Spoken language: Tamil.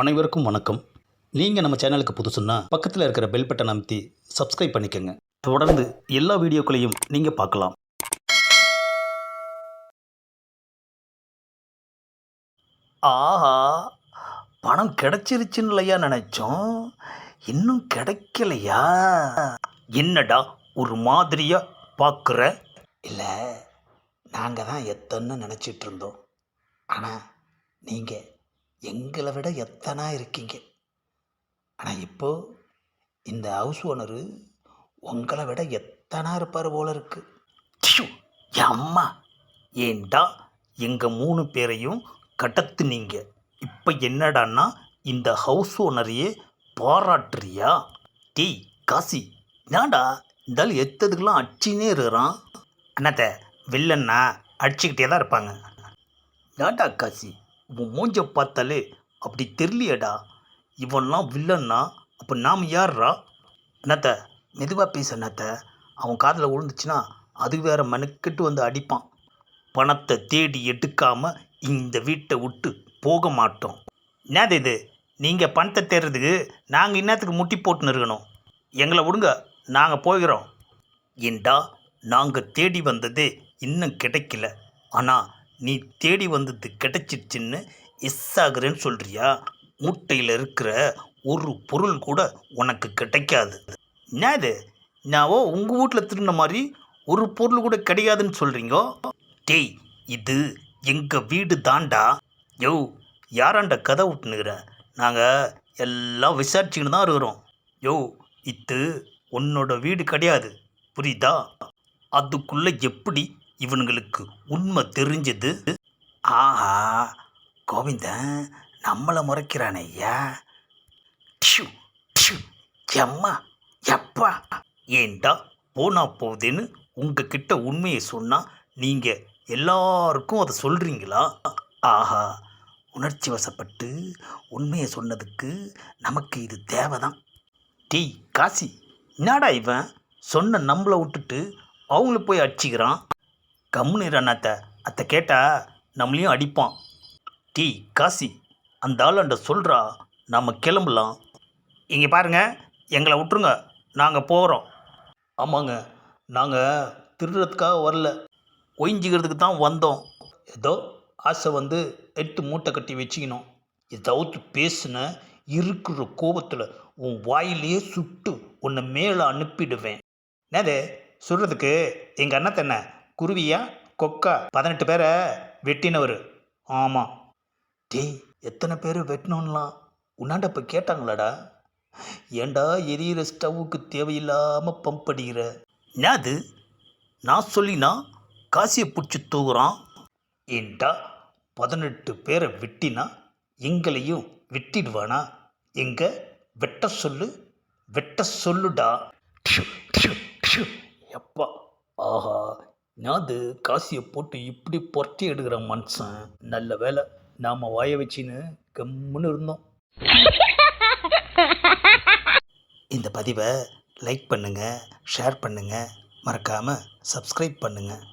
அனைவருக்கும் வணக்கம். நீங்கள் நம்ம சேனலுக்கு புதுசுன்னா பக்கத்தில் இருக்கிற பெல் பட்டன் அமைத்தி சப்ஸ்கிரைப் பண்ணிக்கோங்க. தொடர்ந்து எல்லா வீடியோக்களையும் நீங்கள் பார்க்கலாம். ஆஹா பணம் கிடைச்சிருச்சுன்னு இல்லையா நினைச்சோம். இன்னும் கிடைக்கலையா? என்னடா ஒரு மாதிரியா பார்க்குற இல்லை நாங்கள் தான் எத்தனை நினச்சிட்டு இருந்தோம். ஆனால் நீங்கள் எங்களை விட எத்தனா இருக்கீங்க? ஆனால் இப்போ இந்த ஹவுஸ் ஓனரு உங்களை விட எத்தனா இருப்பார் போல இருக்குது அம்மா ஏண்டா எங்கள் மூணு பேரையும் கடத்துனீங்க? இப்போ என்னடான்னா இந்த ஹவுஸ் ஓனரையே பாராட்டுறியா? டேய் காசி ஏன்டா இருந்தாலும் எத்ததுக்கெல்லாம் அடிச்சுனே இருக்கிறான்? அண்ணாத்த வில்லன்னா அடிச்சுக்கிட்டே தான் இருப்பாங்க. ஏன்டா காசி? உன் மூஞ்ச பார்த்தாலே அப்படி தெரியலையேடா. இவன்லாம் வில்லன்னா அப்போ நாம் யார்ரா என்னத்த மெதுவாக பேச என்னத்த. அவன் காதில் விழுந்துச்சுன்னா அது வேற மெனக்கெட்டு வந்து அடிப்பான். பணத்தை தேடி எடுக்காமல் இந்த வீட்டை விட்டு போக மாட்டோம். என்னது இது? நீங்கள் பணத்தை தேடுறதுக்கு நாங்கள் இன்னத்துக்கு முட்டி போட்டுன்னு இருக்கணும். எங்களை விடுங்க நாங்கள் போகிறோம். ஏண்டா நாங்கள் தேடி வந்தது இன்னும் கிடைக்கல. ஆனால் நீ தேடி வந்தது கிடச்சிடுச்சின்னு எஸ் ஆகுறேன்னு சொல்கிறியா மூட்டையில் இருக்கிற ஒரு பொருள் கூட உனக்கு கிடைக்காது. என்னது நாவோ உங்கள் வீட்டில் திருடின மாதிரி ஒரு பொருள் கூட கிடையாதுன்னு சொல்கிறீங்க டேய் இது எங்கள் வீடு தாண்டா யோ யாராண்ட கதை விட்டுனுக்குற நாங்கள் எல்லாம் விசாரிச்சுக்கின்னு தான் இருக்கிறோம். யோ இது உன்னோட வீடு கிடையாது. புரியுதா? அதுக்குள்ளே எப்படி இவனுங்களுக்கு உண்மை தெரிஞ்சது. ஆஹா கோவிந்தன் நம்மளை முறைக்கிறானே ஐயா. ட்ஷு, ட்ஷு, எம்மா எப்பா. ஏண்டா போனா போகுதுன்னு உங்ககிட்ட உண்மையை சொன்னால் நீங்கள் எல்லாருக்கும் அதை சொல்கிறீங்களா ஆஹா உணர்ச்சி வசப்பட்டு உண்மையை சொன்னதுக்கு நமக்கு இது தேவைதான். டீ காசி என்னடா இவன்? சொன்ன நம்மளை விட்டுட்டு அவங்கள போய் அடிச்சிக்கிறான். கம்முன்னு அண்ணாத்த. அத்தை கேட்டால் நம்மளையும் அடிப்பான். டீ காசி அந்த ஆளாண்ட சொல்கிறா நம்ம கிளம்பலாம். இங்கே பாருங்க எங்களை விட்டுருங்க. நாங்கள் போகிறோம் ஆமாங்க நாங்கள் திருடுறதுக்காக வரல. ஒய்ஞ்சிக்கிறதுக்கு தான் வந்தோம். ஏதோ ஆசை வந்து எட்டு மூட்டை கட்டி வச்சுக்கணும். ஏதாவது பேசுன இருக்கிற கோபத்தில் உன் வாயிலேயே சுட்டு உன்னை மேலே அனுப்பிடுவேன். என்னது? சொல்கிறதுக்கு எங்கள் அண்ணத்தை என்ன? குருவியா? கொக்கா. பதினெட்டு பேரை வெட்டினவர். ஆமாம் டேய் எத்தனை பேர் வெட்டணும்லாம் உன்னாண்ட இப்போ கேட்டாங்களாடா? ஏண்டா எரியிற ஸ்டவ்வுக்கு தேவையில்லாமல் பம்ப் அடிக்கிற? என்னது? நான் சொல்லினா காசியை பிடிச்சி தூக்குறான் ஏண்டா பதினெட்டு பேரை வெட்டினா எங்களையும் வெட்டிடுவானா? எங்க? வெட்ட சொல்லு. வெட்ட சொல்லுடா. ட்ஷு, எப்பா. நாது காசியை போட்டு இப்படி பொட்டி எடுக்கிற மனுஷன். நல்ல வேலை நாம் வாய வச்சின்னு கம்முன்னு இருந்தோம். இந்த பதிவை லைக் பண்ணுங்கள் ஷேர் பண்ணுங்கள் மறக்காமல் சப்ஸ்கிரைப் பண்ணுங்கள்